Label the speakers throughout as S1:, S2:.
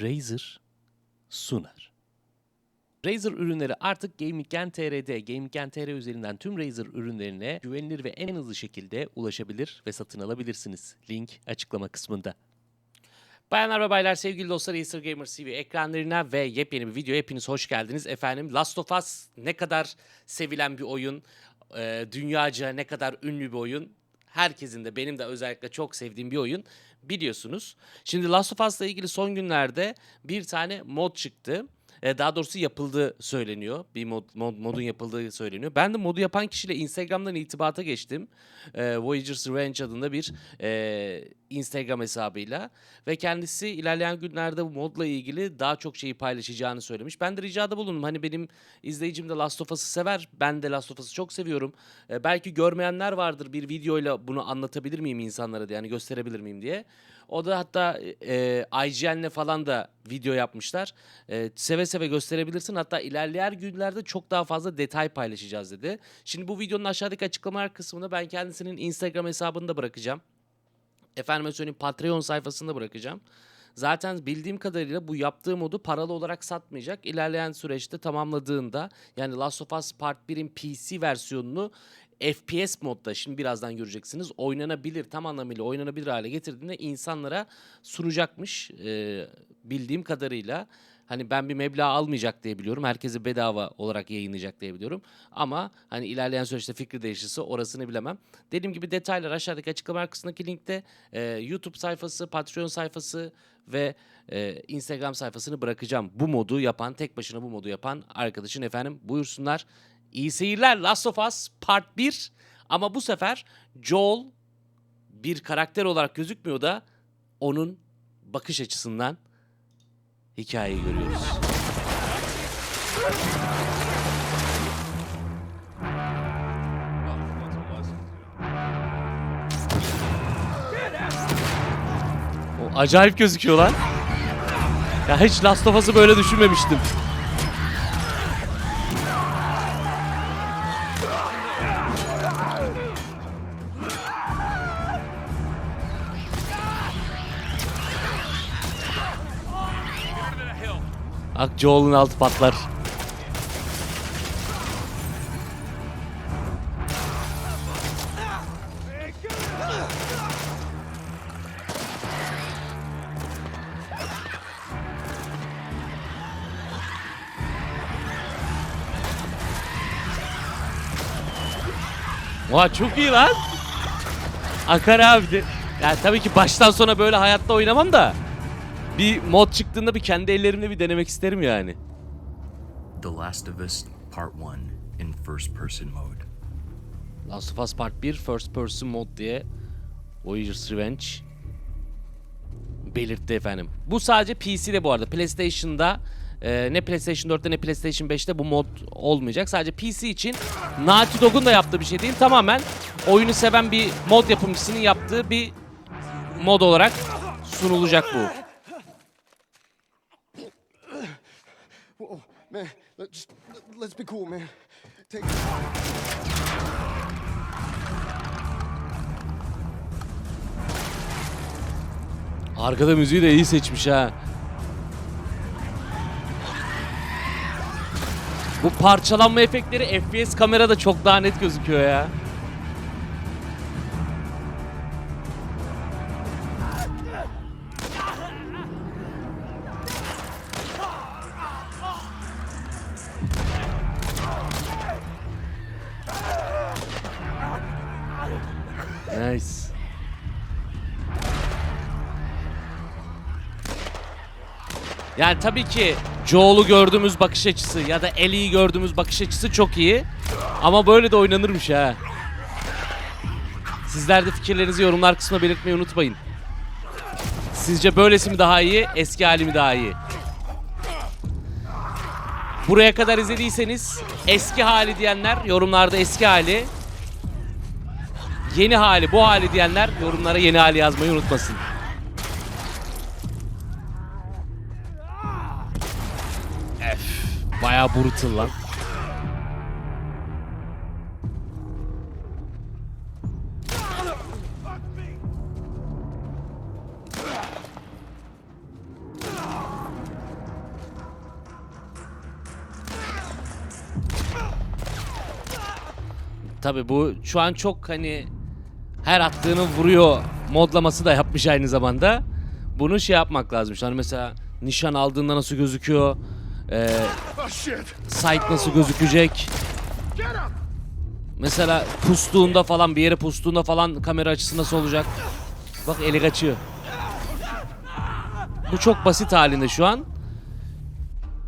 S1: Razer sunar. Razer ürünleri artık Gaming.Gen TR'de, Gaming.Gen TR üzerinden tüm Razer ürünlerine güvenilir ve en hızlı şekilde ulaşabilir ve satın alabilirsiniz. Link açıklama kısmında. Bayanlar ve baylar, sevgili dostlar Acer Gamer TV ekranlarına ve yepyeni bir video hepiniz hoş geldiniz. Efendim Last of Us ne kadar sevilen bir oyun, dünyaca ne kadar ünlü bir oyun. Herkesin de benim de özellikle çok sevdiğim bir oyun biliyorsunuz. Şimdi Last of Us'la ilgili son günlerde bir tane mod çıktı. E, Daha doğrusu yapıldığı söyleniyor. Bir mod, mod- modun yapıldığı söyleniyor. Ben de modu yapan kişiyle Instagram'dan itibata geçtim. E, Voyager's Revenge adında bir e, Instagram hesabıyla. Ve kendisi ilerleyen günlerde bu modla ilgili daha çok şeyi paylaşacağını söylemiş. Ben de ricada bulundum. Hani benim izleyicim de Last of Us'ı sever. Ben de Last of Us'ı çok seviyorum. E, belki görmeyenler vardır. Bir videoyla bunu anlatabilir miyim insanlara diye. Yani gösterebilir miyim diye. O da hatta e, IGN'le falan da video yapmışlar. E, seve seve gösterebilirsin. Hatta ilerleyen günlerde çok daha fazla detay paylaşacağız dedi. Şimdi bu videonun aşağıdaki açıklamalar kısmında ben kendisinin Instagram hesabını da bırakacağım. Efendime söyleyeyim Patreon sayfasında bırakacağım. Zaten bildiğim kadarıyla bu yaptığı modu paralı olarak satmayacak. İlerleyen süreçte tamamladığında yani Last of Us Part 1'in PC versiyonunu FPS modda şimdi birazdan göreceksiniz oynanabilir tam anlamıyla oynanabilir hale getirdiğinde insanlara sunacakmış Ee, bildiğim kadarıyla. Hani ben bir meblağ almayacak diye biliyorum. Herkese bedava olarak yayınlayacak diye biliyorum. Ama hani ilerleyen süreçte fikri değişirse orasını bilemem. Dediğim gibi detaylar aşağıdaki açıklama kısmındaki linkte e, YouTube sayfası, Patreon sayfası ve e, Instagram sayfasını bırakacağım. Bu modu yapan, tek başına bu modu yapan arkadaşın efendim buyursunlar. İyi seyirler Last of Us Part 1 ama bu sefer Joel bir karakter olarak gözükmüyor da onun bakış açısından hikayeyi görüyoruz. O acayip gözüküyor lan. Ya hiç Last of Us'ı böyle düşünmemiştim. Ak Joel'un altı patlar. Vay çok iyi lan. Akar abi de. Ya tabii ki baştan sona böyle hayatta oynamam da. Bir mod çıktığında bir kendi ellerimle bir denemek isterim yani.
S2: The Last of Us Part 1 in first person mode.
S1: Last of Us Part 1 First Person Mod diye Voyager's Revenge belirtti efendim. Bu sadece PC'de bu arada. PlayStation'da e, ne PlayStation 4'te ne PlayStation 5'te bu mod olmayacak. Sadece PC için Naughty Dog'un da yaptığı bir şey değil. Tamamen oyunu seven bir mod yapımcısının yaptığı bir mod olarak sunulacak bu.
S3: Whoa, man, let, just let- let's be cool, man. Take.
S1: Arkada müziği de iyi seçmiş ha. Bu parçalanma efektleri FPS kamerada çok daha net gözüküyor ya. Yani tabii ki Joel'u gördüğümüz bakış açısı ya da Ellie'yi gördüğümüz bakış açısı çok iyi. Ama böyle de oynanırmış ha. Sizler de fikirlerinizi yorumlar kısmına belirtmeyi unutmayın. Sizce böylesi mi daha iyi, eski hali mi daha iyi? Buraya kadar izlediyseniz eski hali diyenler yorumlarda eski hali. Yeni hali, bu hali diyenler yorumlara yeni hali yazmayı unutmasın. bayağı brutal lan. Tabi bu şu an çok hani her attığını vuruyor modlaması da yapmış aynı zamanda. Bunu şey yapmak lazım. Hani mesela nişan aldığında nasıl gözüküyor? Ee,
S3: shit!
S1: sight nasıl gözükecek? Mesela pustuğunda falan bir yere pustuğunda falan kamera açısı nasıl olacak? Bak eli kaçıyor. Bu çok basit halinde şu an.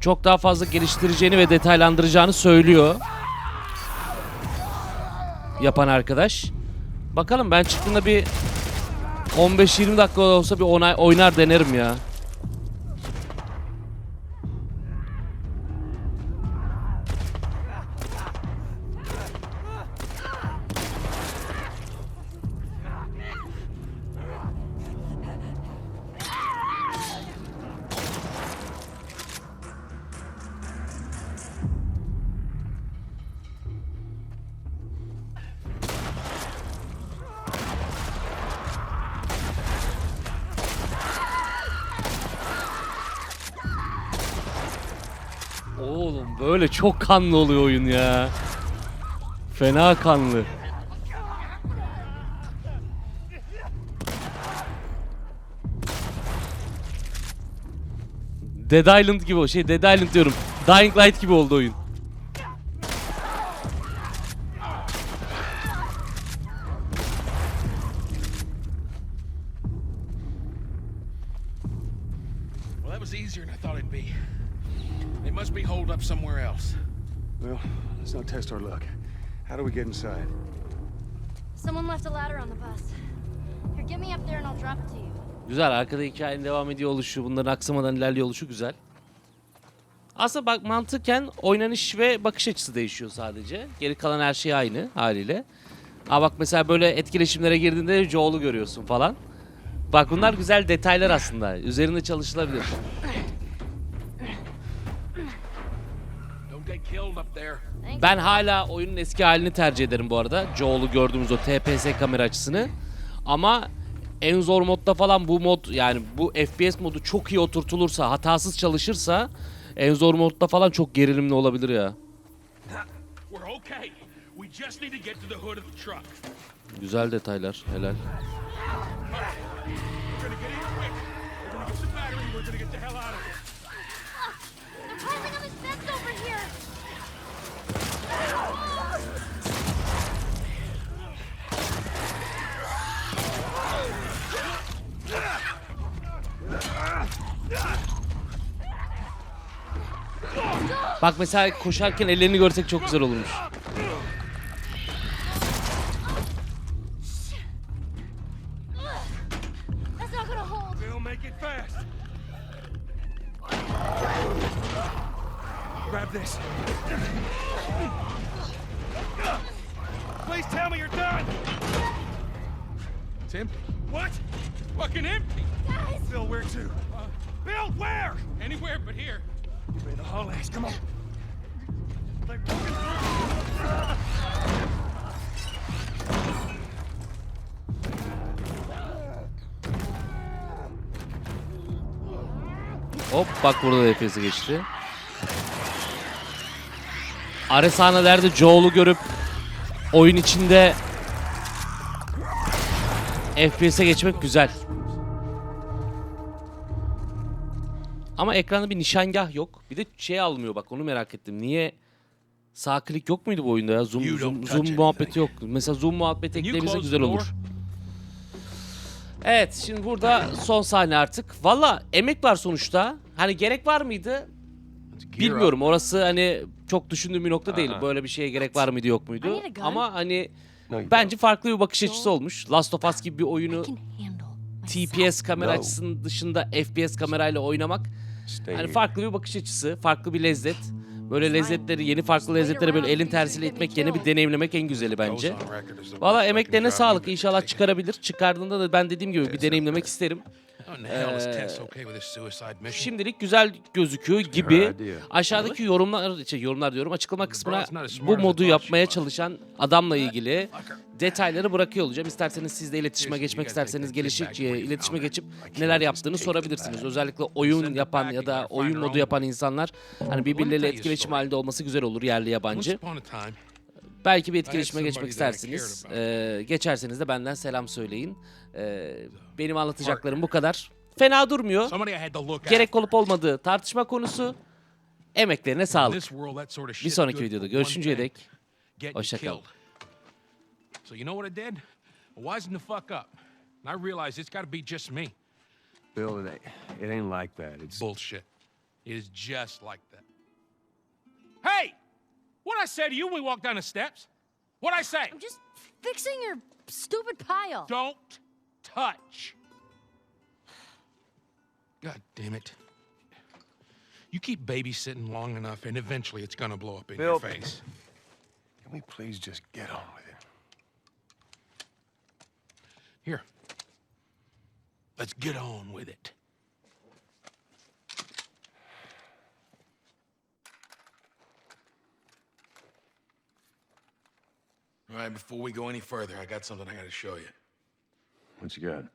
S1: Çok daha fazla geliştireceğini ve detaylandıracağını söylüyor. Yapan arkadaş. Bakalım ben çıktığında bir 15-20 dakika olsa bir onay, oynar denerim ya. Oğlum böyle çok kanlı oluyor oyun ya. Fena kanlı. Dead Island gibi o şey Dead Island diyorum. Dying Light gibi oldu oyun.
S4: Well, that was easier than I thought it'd be. They must be holed up somewhere else.
S3: Well, let's not test our luck. How do we get inside?
S5: Someone left a ladder on the bus. Here, get me up there and I'll drop it to you.
S1: Güzel arkada hikayenin devam ediyor oluşu, bunların aksamadan ilerliyor oluşu güzel. Aslında bak mantıken oynanış ve bakış açısı değişiyor sadece. Geri kalan her şey aynı haliyle. Aa bak mesela böyle etkileşimlere girdiğinde Joel'u görüyorsun falan. Bak bunlar güzel detaylar aslında. Üzerinde çalışılabilir. Ben hala oyunun eski halini tercih ederim bu arada. Joel'u gördüğümüz o TPS kamera açısını. Ama en zor modda falan bu mod yani bu FPS modu çok iyi oturtulursa, hatasız çalışırsa en zor modda falan çok gerilimli olabilir ya.
S4: We're okay. We
S1: Bak mesela koşarken ellerini görsek çok güzel olurmuş.
S5: That's not gonna hold.
S4: We'll make it fast. Grab this. Please tell me you're done.
S3: Tim?
S4: What? Fucking empty.
S5: Guys!
S4: Bill, where to? Uh, Bill, where? Anywhere but here.
S1: Hop bak burada da FPS'e geçti. Ara sahnelerde Joel'u görüp oyun içinde FPS'e geçmek güzel. Ama ekranda bir nişangah yok. Bir de şey almıyor bak onu merak ettim. Niye sağ klik yok muydu bu oyunda ya? Zoom
S4: You
S1: zoom,
S4: don't
S1: zoom muhabbeti yok. Mesela zoom muhabbeti
S4: you
S1: ekleyebilse
S4: close
S1: güzel olur. Evet şimdi burada son sahne artık. Valla emek var sonuçta. Hani gerek var mıydı? Bilmiyorum orası hani çok düşündüğüm bir nokta değil. Böyle bir şeye gerek var mıydı yok muydu? Ama hani
S3: No, you
S1: bence farklı bir bakış açısı olmuş. Last of Us gibi bir oyunu
S5: I can handle myself.
S1: TPS kamera
S3: No.
S1: açısının dışında FPS kamerayla oynamak
S3: Stay
S1: hani farklı bir bakış açısı, farklı bir lezzet. Böyle lezzetleri, yeni farklı lezzetleri böyle elin tersiyle itmek, yeni bir deneyimlemek en güzeli bence. Valla emeklerine sağlık. İnşallah çıkarabilir. Çıkardığında da ben dediğim gibi bir deneyimlemek isterim.
S4: İs
S1: Ee,
S4: Tess okay with this suicide mission?
S1: Şimdilik güzel gözüküyor gibi. Aşağıdaki yorumlar, şey, yorumlar diyorum açıklama kısmına bu modu yapmaya çalışan adamla ilgili detayları bırakıyor olacağım. İsterseniz siz de iletişime geçmek isterseniz gelişik
S4: you
S1: iletişime geçip neler yaptığını sorabilirsiniz. Özellikle oyun yapan ya da oyun modu yapan insanlar hani birbirleriyle etkileşim halinde olması güzel olur yerli yabancı. Belki bir etkileşime geçmek istersiniz. Ee, geçerseniz de benden selam söyleyin. Ee, benim anlatacaklarım bu kadar. Fena durmuyor. Gerek olup olmadığı tartışma konusu. Emeklerine
S4: In
S1: sağlık. Bir sonraki videoda görüşünceye dek
S4: getting
S1: hoşça kalın.
S4: killed. So you know what I did? I wisened the fuck up. And I realized it's got to be just me.
S6: Bill, it ain't, it ain't like that. It's
S4: Bullshit. It is just like that. Hey! What I say to you when we walk down the steps? What I say?
S5: I'm just fixing your stupid pile.
S4: Don't touch. God damn it. You keep babysitting long enough, and eventually it's gonna blow up in your face.
S6: Can we please just get on with it?
S4: Here. Let's get on with it.
S7: All right, before we go any further, I got something I gotta show you.
S6: What you got?